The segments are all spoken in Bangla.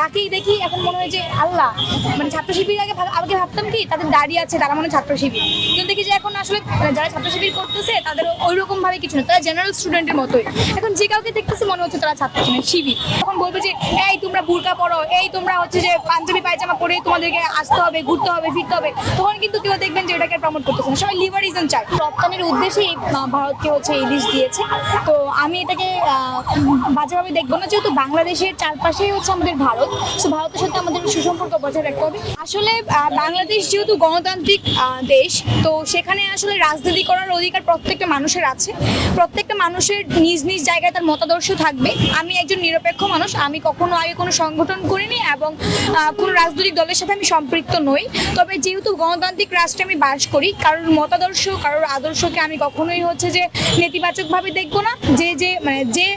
যাকেই দেখি এখন মনে হয় যে আল্লাহ। মানে ছাত্র শিবির আগে আগে ভাবতাম কি তাদের দাঁড়িয়ে আছে তারা মনে ছাত্র শিবির কিন্তু দেখি যে এখন আসলে মানে যারা ছাত্র শিবির করতেছে তাদের ওই রকম ভাবে কিছু না তারা জেনারেল স্টুডেন্টের মতোই। এখন যে কাউকে দেখতেছে মনে হচ্ছে তারা ছাত্র শিবির তখন বলবে যে এই তোমরা বুরকা পড়ো এই তোমরা হচ্ছে যে পাঞ্জাবি পায়জামা পরে তোমাদেরকে আসতে হবে ঘুরতে হবে ফিরতে হবে। তখন কিন্তু কেউ দেখবেন যে এটাকে প্রমোট করতেছে না। সবাই লিবারিজম চায়। রপ্তানির উদ্দেশ্যেই আহ, ভারতকে হচ্ছে ইলিশ দিয়েছে। তো আমি এটাকে বাজেভাবে দেখব না যেহেতু বাংলাদেশের চারপাশেই হচ্ছে আমাদের ভারত। তো ভারতের সাথে আমাদের সুসম্পর্ক বজায় রাখতে হবে। আসলে বাংলাদেশ যেহেতু গণতান্ত্রিক দেশ, তো সেখানে আসলে রাজনীতি করার অধিকার প্রত্যেকটা মানুষের আছে। প্রত্যেকটা মানুষের নিজ নিজ জায়গায় তার মতাদর্শ থাকবে। আমি একজন নিরপেক্ষ মানুষ, আমি কখনো আগে কোনো সংগঠন করিনি এবং কোনো রাজনৈতিক দলের সাথে আমি সম্পৃক্ত নই। তবে যেহেতু গণতান্ত্রিক রাষ্ট্রে আমি বাস করি, কারোর মতাদর্শ, কারোর আদর্শকে আমি কখনোই হচ্ছে যে নেতিবাচকভাবে দেখব না। যে যে মানে যে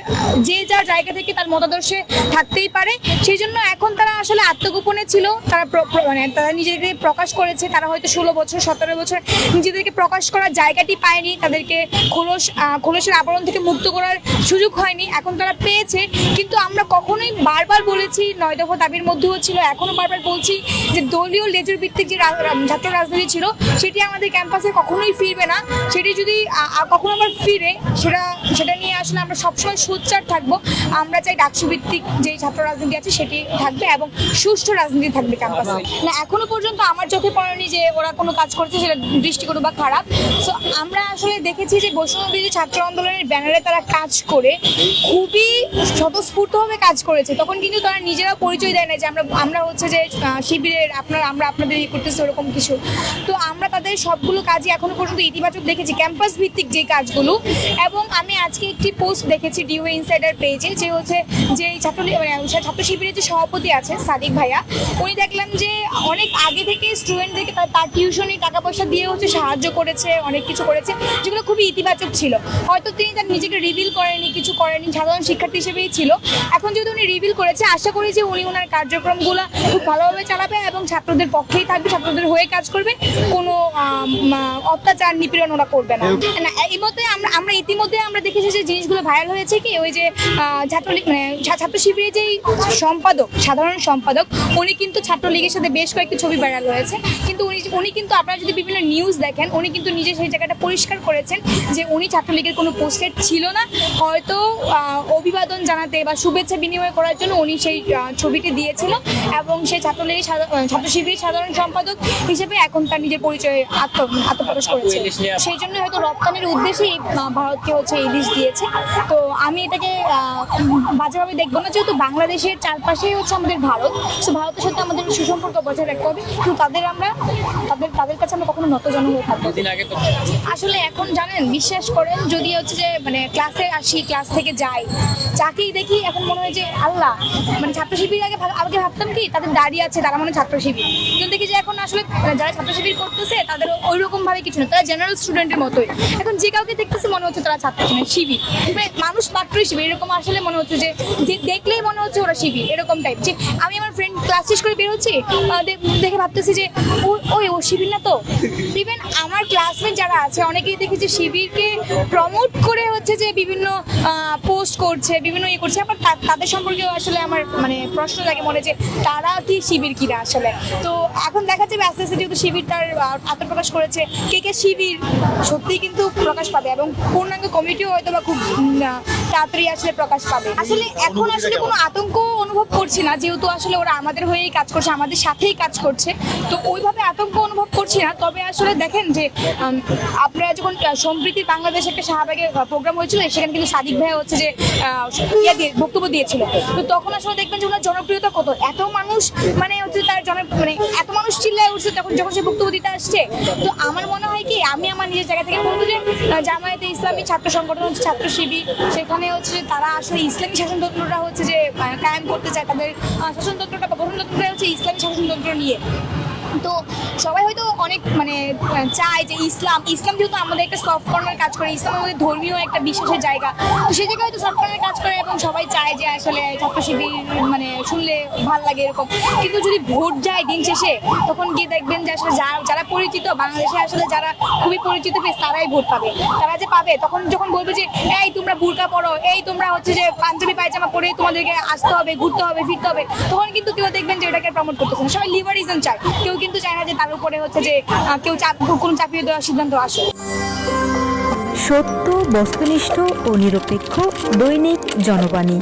যে যার জায়গা থেকে তার মতাদর্শে থাকতেই পারে, সেই জন্য এখন তারা আসলে আত্মগোপনে ছিল। তারা মানে তারা নিজেদেরকে প্রকাশ করেছে। তারা হয়তো ষোলো বছর, সতেরো বছর নিজেদেরকে প্রকাশ করার জায়গাটি পায়নি। তাদেরকে খোলস খোলসের আবরণ থেকে মুক্ত করার সুযোগ হয়নি। এখন তারা পেয়েছে। কিন্তু আমরা কখনোই বারবার বলেছি, নয় দফা দাবির মধ্যেও ছিল। এখনও বারবার বলছি যে দলীয় লেজুর ভিত্তিক যে ছাত্র রাজনীতি ছিল, সেটি আমাদের ক্যাম্পাসে কখনোই ফিরবে না। সেটি যদি কখনো আবার ফিরে, সেটা সেটা নিয়ে আসলে আমরা সবসময় সোচ্চার থাকব। আমরা চাই ডাকসু ভিত্তিক যে ছাত্র রাজনীতি আছে, সেটি থাকবে এবং সুষ্ঠু রাজনীতি থাকবে ক্যাম্পাসে না এখনও পর্যন্ত আমার চোখে পড়েনি যে ওরা কোনো কাজ করছে সেটা দৃষ্টিকোণ বা খারাপ। সো আমরা আসলে দেখেছি যে বৈষ্ণবী ছাত্র আন্দোলনের ব্যানারে তারা কাজ করে খুবই স্বতঃস্ফূর্তভাবে কাজ করেছে। তখন কিন্তু তারা নিজেরা পরিচয় দেয় না যে আমরা আমরা হচ্ছে যে শিবিরের আপনার আমরা আপনাদের ইয়ে করতেছি ওরকম কিছু। তো আমরা তাদের সবগুলো কাজই এখনও পর্যন্ত ইতিবাচক দেখেছি ক্যাম্পাস ভিত্তিক যে কাজগুলো। এবং আমি আজকে একটি পোস্ট দেখেছি ডিও ইনসাইডার পেজে যে হচ্ছে যে ছাত্র মানে ছাত্র শিবিরের যে সভাপতি আছে সাদিক ভাইয়া। উনি দেখলাম যে অনেক আগে থেকে স্টুডেন্টদেরকে তার টিউশনি টাকা পয়সা দিয়ে হচ্ছে সাহায্য করেছে, অনেক কিছু করেছে, যেগুলো খুবই ইতিবাচক ছিল। হয়তো তিনি তার নিজেকে রিভিল করেনি কিছু করেনি সাধারণ শিক্ষার্থী হিসেবেই ছিল। এখন যেহেতু উনি রিভিল করেছে, আশা করি যে উনি ওনার কার্যক্রমগুলো খুব ভালোভাবে চালাবে এবং ছাত্রদের পক্ষেই থাকবে, ছাত্রদের হয়ে কাজ করবে। কোনো অত্যাচার নিপীড়ন ওরা করবে না। না, এই মতে আমরা আমরা ইতিমধ্যে আমরা দেখেছি যে জিনিসগুলো ভাইরাল হয়েছে কি? ওই যে ছাত্রলীগ মানে ছাত্র শিবিরের যেই সম্পাদক সাধারণ সম্পাদক উনি কিন্তু ছাত্রলীগের সাথে বেশ কয়েকটি ছবি ভাইরাল হয়েছে। কিন্তু উনি উনি কিন্তু আপনারা যদি বিভিন্ন নিউজ দেখেন উনি কিন্তু নিজে সেই জায়গাটা পরিষ্কার করেছেন যে উনি ছাত্রলীগের কোনো পোস্টেড ছিল না। হয়তো অভিবাদন জানাতে বা শুভেচ্ছা বিনিময় করার জন্য উনি সেই ছবিটি দিয়েছিল এবং সেই ছাত্রলীগের ছাত্র শিবিরের সাধারণ সম্পাদক হিসেবে এখন তার নিজের পরিচয় আত্ম আত্মপ্রকাশ করেছে। সেই জন্য হয়তো রপ্তানির উদ্দেশ্যেই আহ, ভারতকে হচ্ছে ইলিশ দিয়েছে। তো আমি এটাকে বাজেভাবে দেখব না যেহেতু বাংলাদেশের চারপাশেই হচ্ছে আমাদের ভারত। সো ভারতের সাথে আমাদের সুসম্পর্ক বজায় রাখতে হবে কিন্তু তাদের আমরা তাদের তাদের কাছে আমরা কখনো নতজন হয়ে থাকব আসলে এখন জানেন বিশ্বাস করেন যদি হচ্ছে যে মানে ক্লাসে আসি ক্লাস থেকে যাই যাকেই দেখি এখন মনে হয় যে আল্লাহ মানে ছাত্র শিবির আগে আগে ভাবতাম কি তাদের দাঁড়িয়ে আছে তারা মনে ছাত্র শিবির কিন্তু দেখি যে এখন আসলে মানে যারা ছাত্র শিবির করতেছে তাদের ওই রকম ভাবে কিছু না তারা জেনারেল স্টুডেন্টের মতোই। এখন যে কাউকে দেখতেছে মনে হচ্ছে তারা ছাত্র শিবির মানে মানুষ মাত্রই শিবির এরকম আসলে মনে হচ্ছে যে যে দেখলেই মনে হচ্ছে ওরা শিবির এরকম টাইপ যে আমি আমার ফ্রেন্ড ক্লাস শেষ করে বেরোচ্ছি। দেখে ভাবতেছি যে ওই, ও শিবির না তো? ইভেন আমার ক্লাসমেট যারা আছে, অনেকেই দেখেছি শিবিরকে প্রমোট করে হচ্ছে যে বিভিন্ন পোস্ট করছে, বিভিন্ন ইয়ে করছে। আবার তাদের সম্পর্কেও আসলে আমার মানে প্রশ্ন লাগে মনে যে, তারা কি শিবির কিনা আসলে? তো এখন দেখা যাবে আস্তে আস্তে যেহেতু শিবির তার আত্মপ্রকাশ করেছে, কে কে শিবির সত্যিই কিন্তু প্রকাশ পাবে এবং পূর্ণাঙ্গ কমিটিও হয়তো বা খুব তাড়াতাড়ি আসলে প্রকাশ পাবে। আসলে এখন আসলে কোনো আতঙ্ক অনুভব করছি না, যেহেতু আসলে ওরা আমাদের হয়েই কাজ করছে, আমাদের সাথেই কাজ করছে, তো ওইভাবে আতঙ্ক অনুভব করছি না। তবে আসলে দেখেন যে আপনারা যখন সম্প্রীতি বাংলাদেশ একটা শাহবাগে প্রোগ্রাম হয়েছিল, সেখানে কিন্তু সাদিক ভাই হচ্ছে যে ইয়ে দিয়ে, বক্তব্য দিয়েছিল। তো তখন আসলে দেখবেন যে ওনার জনপ্রিয়তা কত? এত মানুষ মানে হচ্ছে তার জন মানে এত মানুষ চিল্লায় উঠছে তখন যখন সে বক্তব্য দিতে আসছে। তো আমার মনে হয় কি, আমি আমার নিজের জায়গা থেকে বলব যে জামায়াতে ইসলামী ছাত্র সংগঠন হচ্ছে ছাত্র শিবির, সেখানে হচ্ছে তারা আসলে ইসলামী শাসন শাসনতন্ত্রটা হচ্ছে যে কায়েম করতে চায়, তাদের আহ, শাসনতন্ত্রটা বা গঠনতন্ত্রটা হচ্ছে ইসলামী শাসনতন্ত্র নিয়ে। তো সবাই হয়তো অনেক মানে চায় যে ইসলাম ইসলাম যেহেতু আমাদের একটা সফট কর্নার কাজ করে ইসলাম আমাদের ধর্মীয় একটা বিশ্বাসের জায়গা। তো সেই জায়গায় হয়তো সফট কর্নার কাজ করে এবং সবাই চায় যে আসলে ছাত্র শিবির মানে শুনলে ভালো লাগে এরকম। কিন্তু যদি ভোট যায় দিন শেষে তখন গিয়ে দেখবেন যে আসলে যারা যারা পরিচিত বাংলাদেশে আসলে যারা খুবই পরিচিত ফেস তারাই ভোট পাবে। তারা যে পাবে তখন যখন বলবে যে এই তোমরা বুর্কা পড়ো এই তোমরা হচ্ছে যে পাঞ্জাবি পায়জামা পরে তোমাদেরকে আসতে হবে, ঘুরতে হবে, ফিরতে হবে। তখন কিন্তু কেউ দেখবেন যে এটাকে প্রমোট করতেছে সবাই লিবারিজম চায়। কেউ কিন্তু চায় না যে তার উপরে হচ্ছে যে কেউ চাপ, কোনো চাপিয়ে দেওয়ার সিদ্ধান্ত আসে সত্য, বস্তুনিষ্ঠ ও নিরপেক্ষ দৈনিক জনবাণী।